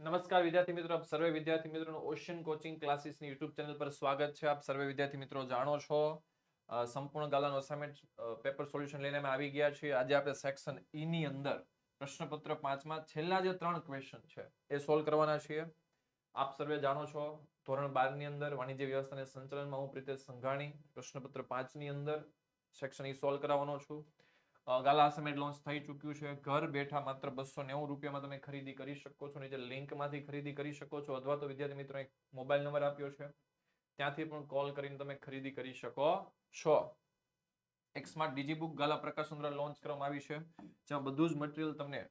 નમસ્કાર વિદ્યાર્થી મિત્રો, આપ સર્વે વિદ્યાર્થી મિત્રોનું ઓશિયન કોચિંગ ક્લાસીસની યુટ્યુબ ચેનલ પર સ્વાગત છે. આપ સર્વે વિદ્યાર્થી મિત્રો જાણો છો સંપૂર્ણ ગાલાનો અસાઇનમેન્ટ પેપર સોલ્યુશન લઈને અમે આવી ગયા છીએ. આજે આપણે સેક્શન ઈ ની અંદર પ્રશ્નપત્ર પાંચમાં છેલ્લા જે ત્રણ ક્વેશ્ચન છે, એ સોલ્વ કરવાના છીએ. આપ સર્વે જાણો છો, ધોરણ બારની અંદર વાણિજ્ય વ્યવસ્થા અને સંચાલનમાં હું પ્રીતેશ સંઘાણી પ્રશ્નપત્ર પાંચની અંદર સેક્શન ઈ સોલ્વ કરાવવાનો છું. ગાલા સમેટ લોન્ચ થઈ ચૂક્યું છે. ઘર બેઠા માત્ર બસો નેવું રૂપિયામાં તમે ખરીદી કરી શકો છો. નીચે લિંકમાંથી ખરીદી કરી શકો છો. અથવા તો વિદ્યાર્થી મિત્રો એક મોબાઈલ નંબર આપ્યો છે. ત્યાંથી પણ કોલ કરીને તમે ખરીદી કરી શકો છો. એક સ્માર્ટ ડિજીબુક ગાલા પ્રકાશન દ્વારા લોન્ચ કરવામાં આવી છે. જ્યાં બધું જ મટીરિયલ તમને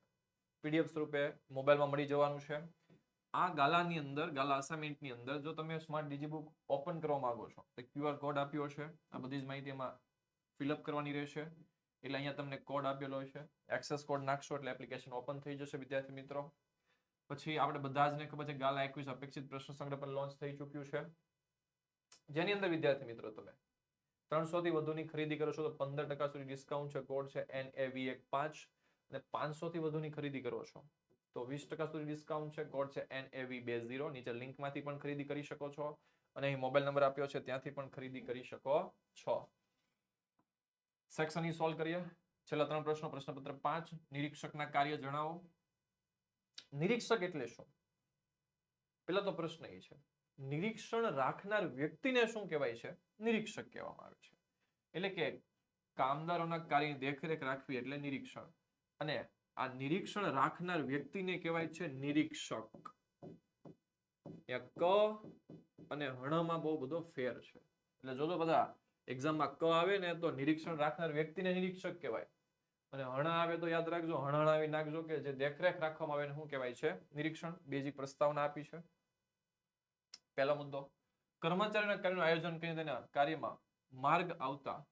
પીડીએફ સ્વરૂપે મોબાઈલમાં મળી જવાનું છે. આ ગાલાની અંદર, ગાલા અસાઇનમેન્ટની અંદર જો તમે સ્માર્ટ ડિજીબુક ઓપન કરવા માંગો છો, તો ક્યુઆર કોડ આપ્યો છે. આ બધી જ માહિતી એમાં ફિલઅપ કરવાની રહેશે. એટલે અહીંયા તમને કોડ આપેલો છે. એક્સેસ કોડ નાખશો એટલે એપ્લિકેશન ઓપન થઈ જશે, વિદ્યાર્થી મિત્રો. પછી આપણે બધા જ ને ખબર છે, ગાલા એકવીસ અપેક્ષિત પ્રશ્ન સંગ્રહ પણ લોન્ચ થઈ ચૂક્યું છે. જેની અંદર વિદ્યાર્થી મિત્રો તમે ત્રણસો થી વધુની ખરીદી કરો છો તો પંદર ટકા સુધી ડિસ્કાઉન્ટ છે કોડ છે એન એ વી એક પાંચ અને પાંચસો થી વધુની ખરીદી કરો છો તો વીસ ટકા સુધી ડિસ્કાઉન્ટ છે કોડ છે એન એ વી બે ઝીરો. નીચે લિંકમાંથી પણ ખરીદી કરી શકો છો અને અહીં મોબાઈલ નંબર આપ્યો છે, ત્યાંથી પણ ખરીદી કરી શકો છો. સેક્શન ઈ સોલ્વ કરીએ. છેલ્લા ત્રણ પ્રશ્નો, પ્રશ્નપત્ર પાંચ. નિરીક્ષકના કાર્ય જણાવો. નિરીક્ષક એટલે શું? પેલા તો પ્રશ્ન એ છે. નિરીક્ષણ રાખનાર વ્યક્તિને શું કહેવાય છે? નિરીક્ષક કહેવામાં આવે છે. એટલે કે કામદારોના કાર્યની દેખરેખ રાખવી એટલે નિરીક્ષણ. અને આ નિરીક્ષણ રાખનાર વ્યક્તિને કહેવાય છે નિરીક્ષક. ક અને હણમાં બહુ બધો ફેર છે. એટલે જો તો બધા એક્ઝામમાં ક આવે ને તો નિરીક્ષણ રાખનાર વ્યક્તિને નિરીક્ષક કહેવાય. અને હણા આવે તો યાદ રાખજો હણાવી નાખજો કે જે દેખરેખ રાખવામાં આવે શું કહેવાય છે? નિરીક્ષણ, બેઝિક પ્રસ્તાવના આપી છે. પહેલો મુદ્દો. કર્મચારીના કાર્યનું આયોજન કરીને તેના કાર્યમાં માર્ગ આવતા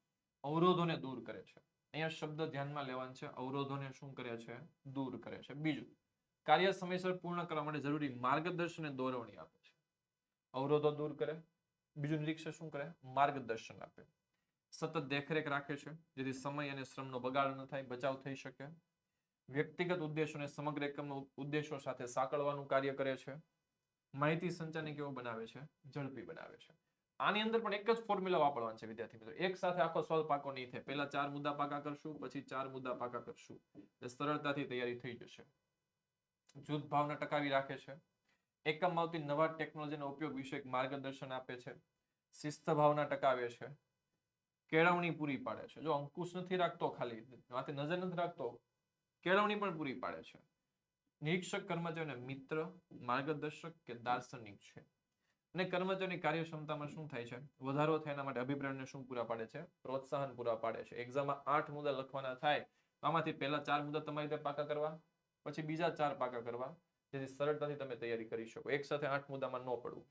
અવરોધોને દૂર કરે છે. અહીંયા શબ્દ ધ્યાનમાં લેવાનું છે, અવરોધોને શું કરે છે? દૂર કરે છે. બીજું, કાર્ય સમયસર પૂર્ણ કરવા માટે જરૂરી માર્ગદર્શન અને દોરવણી આપે છે. અવરોધો દૂર કરે બીજું નિરીક્ષક શું કરે? માર્ગદર્શન આપે. સતત દેખરેખ રાખે છે, જેથી સમય અને શ્રમનો બગાડ ન થાય, બચાવ થઈ શકે. વ્યક્તિગત ઉદ્દેશોને સમગ્ર એકમના ઉદ્દેશો સાથે સાંકળવાનું કાર્ય કરે છે. માહિતી સંચારને કેવો બનાવે છે? ઝડપી બનાવે છે. આની અંદર પણ એક જ ફોર્મ્યુલા વાપરવાનું છે, વિદ્યાર્થી મિત્રો. એક સાથે આખો સોલ્વ પાકો નહીં થાય. પહેલા ચાર મુદ્દા પાકા કરશું, પછી ચાર મુદ્દા પાકા કરશું. સરળતાથી તૈયારી થઈ જશે. જૂથ ભાવના ટકાવી રાખે છે. એકમમાં આવતી નવા ટેકનોલોજીનો ઉપયોગ વિશે માર્ગદર્શન આપે છે. શિસ્ત ભાવના ટકાવે છે. કેળવણી પૂરી પાડે છે. જો અંકુશ નથી રાખતો ખાલી માથે નજર નથી રાખતો, કેળવણી પણ પૂરી પાડે છે. નિરીક્ષક કર્મચારીને મિત્ર, માર્ગદર્શક કે દાર્શનિક છે. અને કર્મચારીની કાર્યક્ષમતામાં શું થાય છે? વધારો થાય એના માટે અભિપ્રાયને શું પૂરા પાડે છે? પ્રોત્સાહન પૂરા પાડે છે. એક્ઝામમાં આઠ મુદ્દા લખવાના થાય. આમાંથી પહેલા ચાર મુદ્દા તમારી રીતે પાકા કરવા, પછી બીજા ચાર પાકા કરવા. જેથી સરળતાથી તમે તૈયારી કરી શકો. એક સાથે આઠ મુદ્દામાં ન પડવું.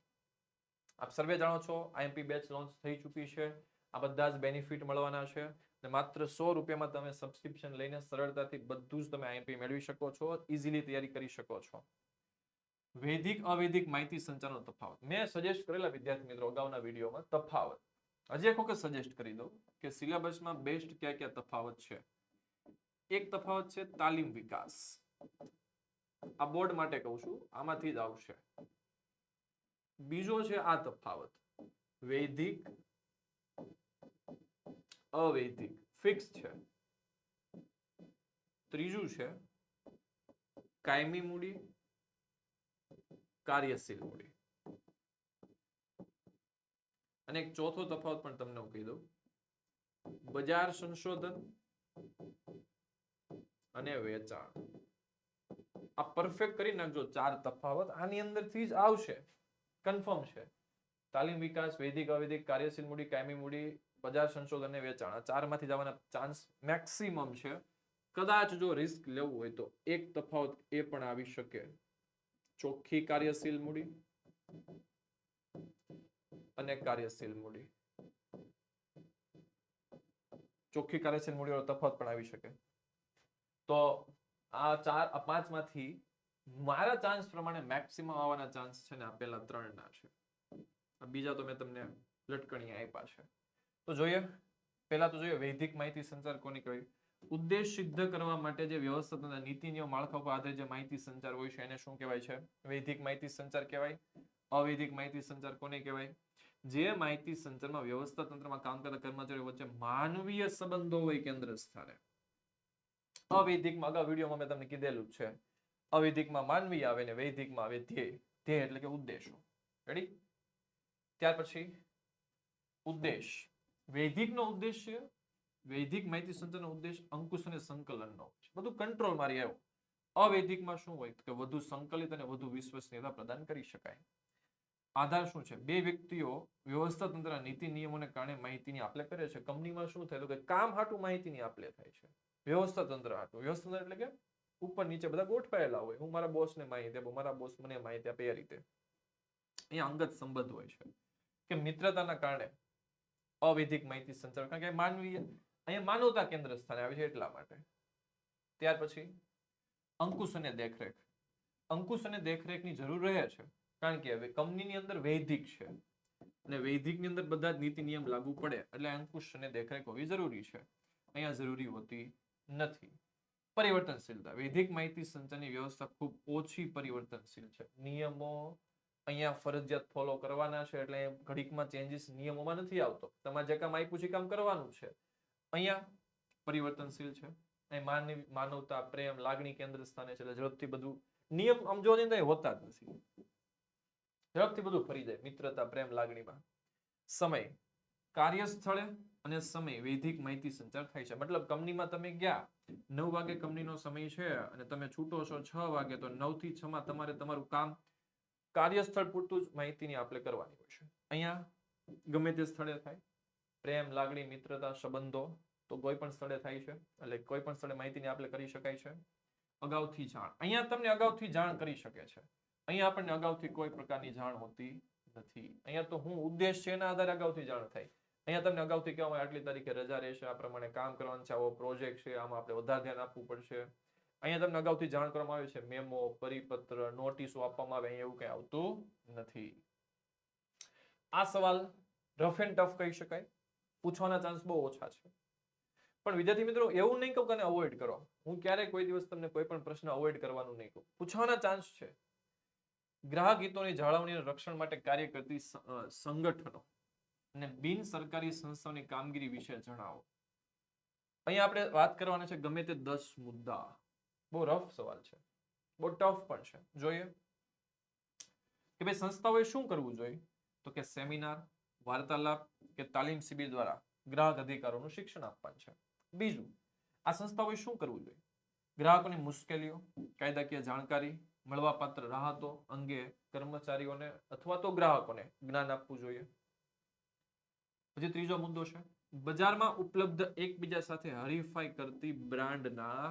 આપ સર્વે જાણો છો, આઈએમપી બેચ લોન્ચ થઈ ચૂકી છે. આ બધા જ બેનિફિટ મળવાના છે અને માત્ર સો રૂપિયામાં તમે સબસ્ક્રિપ્શન લઈને સરળતાથી બધું જ તમે આઈએમપી મેળવી શકો છો ઇઝીલી તૈયારી કરી શકો છો. વૈદિક, અવૈદિક માહિતી સંચારનો તફાવત. મેં સજેસ્ટ કરેલા વિદ્યાર્થી મિત્રો અગાઉના વિડીયોમાં તફાવત. હજી એક વખત સજેસ્ટ કરી દઉં કે સિલેબસમાં બેસ્ટ ક્યાં ક્યાં તફાવત છે? એક તફાવત છે તાલીમ વિકાસ. આ બોર્ડ માટે કહું છું, આમાંથી જ આવશે. બીજો છે આ તફાવત. વૈદિક અવૈદિક ફિક્સ છે. ત્રીજું છે, કાયમી મૂડી, કાર્યશીલ મૂડી. અને એક ચોથો તફાવત પણ તમને હું કહી દઉં. બજાર સંશોધન અને વેચાણ. આ પરફેક્ટ કરી નાખજો ચાર તફાવત. આની અંદરથી જ આવશે. કન્ફર્મ છે. તાલીમ વિકાસ, વૈદિક, અવૈદિક, કાર્યશીલ મૂડી, કાયમી મૂડી, બજાર સંશોધન અને વેચાણ. આ ચારમાંથી જવાના ચાન્સ મેક્સિમમ છે. કદાચ જો રિસ્ક લેવું હોય તો એક તફાવત એ પણ આવી શકે. ચોખ્ખી કાર્યશીલ મૂડી અને કાર્યશીલ મૂડી. ચોખ્ખી કાર્યશીલ મૂડી તફાવત પણ આવી શકે. તો આ ચાર પાંચમાંથી મારા ચાન્સ પ્રમાણે મેક્સિમમ આવવાના ચાન્સ છે ને આ ત્રણ ત્રણના છે. બીજા તો મેં તમને લટકણી આપ્યા છે. તો જોઈએ, પહેલા તો જોઈએ વૈદિક માહિતી સંચાર કોની કહેવાય? ઉદ્દેશ સિદ્ધ કરવા માટે જે વ્યવસ્થિત અને નીતિ નિયમ માળખા ઉપર આધારિત જે માહિતી સંચાર હોય છે, એને શું કહેવાય છે? વૈદિક માહિતી સંચાર કહેવાય. અવૈધિક માહિતી સંચાર કોને કહેવાય? જે માહિતી સંચારમાં વ્યવસ્થા તંત્રમાં કામ કરતા કર્મચારીઓ વચ્ચે માનવીય સંબંધો હોય કેન્દ્ર સ્થાને અવૈધિકમાં અગાઉ વિડીયોમાં મેં તમને કીધેલું છે. અવૈધિકમાં માનવી આવે ને વૈદિકમાં આવે ધ્યેય. ધ્યેય એટલે કે ઉદ્દેશો. રેડી ત્યાર પછી ઉદ્દેશ. વૈદિકનો છે વૈદિક માહિતી સંચારનો ઉદ્દેશ અંકુશ અને સંકલનનો બધું કંટ્રોલ મારી આવ્યો. અવૈદિકમાં શું હોય? કે વધુ સંકલિત અને વધુ વિશ્વસનીયતા પ્રદાન કરી શકાય. આધાર શું છે? બે વ્યક્તિઓ વ્યવસ્થા તંત્ર નીતિ નિયમોને કારણે માહિતીની આપલે કરે છે. કંપનીમાં શું થાય? તો કે કામ હાટું માહિતીની આપલે થાય છે. વ્યવસ્થા તંત્ર હાટું વ્યવસ્થા તંત્ર એટલે કે ઉપર નીચે બધા ગોઠવાયેલા હોય. હું મારા બોસને માહિતી આપું, મારા બોસ મને માહિતી આપે એ રીતે. અહીંયા અંગત સંબંધ હોય છે. કે મિત્રતાના કારણે અવૈધિક માહિતી સંચાર કારણ કે માનવીય, અહીંયા માનવતા કેન્દ્ર સ્થાને આવે છે એટલા માટે. ત્યાર પછી અંકુશ અને દેખરેખ. અંકુશ અને દેખરેખની જરૂર રહે છે. કારણ કે હવે કંપનીની અંદર વૈધિક છે. અને વૈધિકની અંદર બધા જ નીતિ નિયમ લાગુ પડે. એટલે અંકુશ અને દેખરેખ હોવી જરૂરી છે. અહીંયા જરૂરી હોતી નથી. પરિવર્તનશીલતા વૈદિક માહિતી સંચારની વ્યવસ્થા ખૂબ ઓછી પરિવર્તનશીલ છે. નિયમો અહીંયા ફરજિયાત ફોલો કરવાના છે એટલે ઘડીકમાં ચેન્જીસ નિયમોમાં નથી આવતો. તમારે જે કામ આપ્યું છે કામ કરવાનું છે. અહીંયા પરિવર્તનશીલ છે. માનવ, માનવતા, પ્રેમ, લાગણી કેન્દ્ર સ્થાને છે. એટલે ઝડપથી બધું નિયમ આમ જોવા જઈએ હોતા જ નથી. ઝડપથી બધું ફરી જાય. મિત્રતા, પ્રેમ, લાગણીમાં સમય. કાર્યસ્થળે અને સમય વૈધિક માહિતી સંચાર થાય છે. મતલબ કંપનીમાં તમે ગયા, નવ વાગે કંપનીનો સમય છે અને તમે છૂટો છો છ વાગે, તો નવથી છ માં તમારે તમારું કામ કાર્યસ્થળ પૂરતું જ માહિતીની આપણે કરવાની હોય છે. અહીંયા ગમે તે સ્થળે થાય. પ્રેમ, લાગણી, મિત્રતા, સંબંધો તો કોઈ પણ સ્થળે થાય છે. એટલે કોઈ પણ સ્થળે માહિતીની આપણે કરી શકાય છે. અગાઉથી જાણ. અહીંયા તમને અગાઉથી જાણ કરી શકે છે. અહીંયા આપણને અગાઉથી કોઈ પ્રકારની જાણ હોતી નથી. અહીંયા તો હું ઉદ્દેશ છે એના આધારે અગાઉથી જાણ થાય. અહીંયા તમને અગાઉથી કહેવામાં આટલી તારીખે રજા રહેશે, આ પ્રમાણે કામ કરવાનું છે, આવો પ્રોજેક્ટ છે, આમાં આપણે વધારે ધ્યાન આપવું પડશે. અહીંયા તમને અગાઉથી જાણ કરવામાં આવે છે મેમો પરિપત્ર નોટિસો આપવામાં આવે એવું કઈ આવતું નથી. આ સવાલ રફ એન્ડ ટફ કહી શકાય, પૂછવાના ચાન્સ બહુ ઓછા છે. પણ વિદ્યાર્થી મિત્રો, એવું નહીં કહું કે અવોઇડ કરો. હું ક્યારેય કોઈ દિવસ તમને કોઈ પણ પ્રશ્ન અવોઇડ કરવાનું નહીં કહું. પૂછવાના ચાન્સ છે. ગ્રાહક હિતોની જાળવણી રક્ષણ માટે કાર્ય કરતી સંગઠનો. અને બિન સરકારી સંસ્થાઓની કામગીરી વિશે જણાવો. અહીંયા આપણે વાત કરવાના છે ગમે તે દસ મુદ્દા. બહુ રફ સવાલ છે. બહુ ટફ પણ છે. જોઈએ. કે ભાઈ સંસ્થાઓએ શું કરવું જોઈએ? તો કે સેમિનાર વાર્તાલાપ કે તાલીમ શિબિર દ્વારા ગ્રાહક અધિકારોનું શિક્ષણ આપવાનું છે. બીજું, આ સંસ્થાઓએ શું કરવું જોઈએ? ગ્રાહકોની મુશ્કેલીઓ, કાયદાકીય જાણકારી, મળવાપાત્ર રાહતો અંગે કર્મચારીઓને અથવા તો ગ્રાહકોને જ્ઞાન આપવું જોઈએ. પછી ત્રીજો મુદ્દો છે. બજારમાં ઉપલબ્ધ એકબીજા સાથે હરીફાઈ કરતી બ્રાન્ડના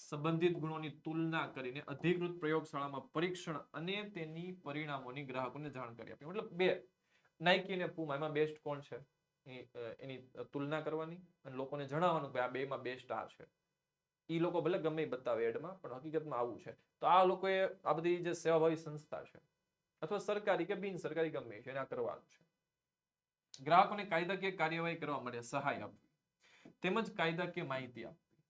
સંબંધિત ગુણોની તુલના કરીને અધિકૃત પ્રયોગશાળામાં પરીક્ષણ અને તેની પરિણામોની ગ્રાહકોને જાણકારી આપી. મતલબ બે. નાઇકી અને પુમા એમાં બેસ્ટ કોણ છે? એની તુલના કરવાની અને લોકોને જણાવવાનું કે આ બેમાં બેસ્ટ આ છે. એ લોકો ભલે ગમે બતાવે એડમાં, પણ હકીકતમાં આવું છે. તો આ લોકોએ આ બધી જે સેવાભાવી સંસ્થા છે, અથવા સરકારી કે બિન સરકારી ગમે છે, એને આ કરવાનું છે. ગ્રાહકોને કાયદાકીય કાર્યવાહી કરવા માટે સહાય આપવી, તેમજ કાયદાકીય માહિતી આપવી.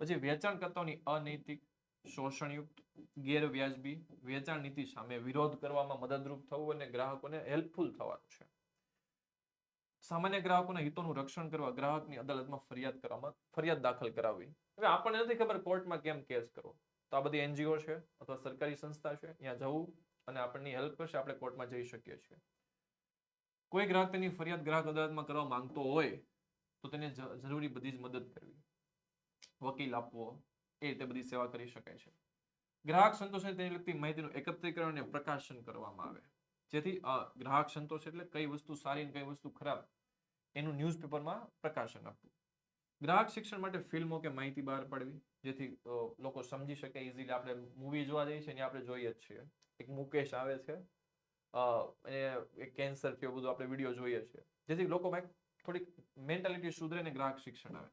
પછી વેચાણકર્તાઓની અનૈતિક, શોષણયુક્ત, ગેરવ્યાજબી વેચાણ નીતિ સામે વિરોધ કરવામાં મદદરૂપ થવું અને ગ્રાહકોને હેલ્પફુલ થવાનું છે. સામાન્ય ગ્રાહકોના હિતોનું રક્ષણ કરવા ગ્રાહકની અદાલતમાં ફરિયાદ કરવામાં, ફરિયાદ દાખલ કરાવવી. હવે આપણને નથી ખબર કોર્ટમાં કેમ કેસ કરવો. તો આ બધી એનજીઓ છે અથવા સરકારી સંસ્થા છે, ત્યાં જવું અને આપણને હેલ્પ કરશે આપણે કોર્ટમાં જઈ શકીએ છીએ. કોઈ ગ્રાહક તેની ફરિયાદ ગ્રાહક અદાલતમાં કરવા માંગતો હોય, તો તેને જરૂરી બધી જ મદદ કરવી. વકીલ આપવો, એ રીતે બધી સેવા કરી શકાય છે. ગ્રાહક સંતોષને તેની લગતી માહિતીનું એકત્રીકરણ અને પ્રકાશન કરવામાં આવે. જેથી ગ્રાહક સંતોષ એટલે કઈ વસ્તુ સારી અને કઈ વસ્તુ ખરાબ, એનું ન્યૂઝપેપરમાં પ્રકાશન આપવું. ગ્રાહક શિક્ષણ માટે ફિલ્મો કે માહિતી બહાર પાડવી, જેથી લોકો સમજી શકે ઇઝીલી આપણે મૂવી જોવા જઈએ છીએ ને આપણે જોઈએ જ છીએ. એક મુકેશ આવે છે. એને કેન્સર થયો, બધું આપણે વીડિયો જોઈએ છીએ જેથી લોકોમાં થોડીક મેન્ટાલિટી સુધરે ને ગ્રાહક શિક્ષણ આવે.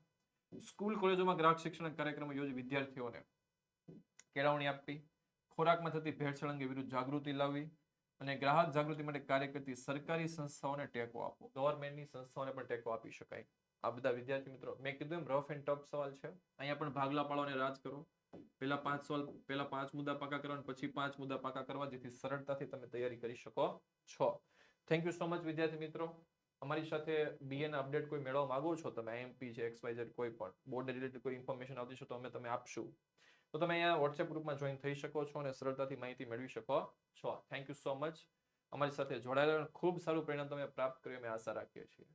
સ્કૂલ કોલેજોમાં ગ્રાહક શિક્ષણ કાર્યક્રમો યોજી વિદ્યાર્થીઓને કેળવણી આપવી, ખોરાકમાં થતી ભેળસેળ અંગે વિરુદ્ધ જાગૃતિ લાવવી, અને ગ્રાહક જાગૃતિ માટે કાર્ય કરતી સરકારી સંસ્થાઓને ટેકો આપવો. ગવર્મેન્ટની સંસ્થાઓને પણ ટેકો આપી શકાય. આ બધા વિદ્યાર્થી મિત્રો, મેં કીધું એમ રફ એન્ડ ટફ સવાલ છે. અહીંયા પણ ભાગલા પાડો અને રાજ કરો. પેલા પાંચ સવાલ પેલા પાંચ મુદ્દા પાકા કરવા પછી પાંચ મુદ્દા પાકા કરવા, જેથી સરળતાથી તમે તૈયારી કરી શકો છો. થેન્ક યુ સો મચ વિદ્યાર્થી મિત્રો. અમારી સાથે બીએ ના અપડેટ કોઈ મેળવવા માંગો છો? તમે આઈએમપી છે એક્સવાયઝેડ વાય કોઈ પણ બોર્ડ રિલેટેડ કોઈ ઇન્ફોર્મેશન આવતી છે તો અમે તમે આપશું. તો તમે અહીંયા વોટ્સએપ ગ્રુપમાં જોઈન થઈ શકો છો અને સરળતાથી માહિતી મેળવી શકો છો. થેન્ક યુ સો મચ અમારી સાથે જોડાયેલા ખૂબ સારું પરિણામ તમે પ્રાપ્ત કર્યું, અમે આશા રાખીએ છીએ.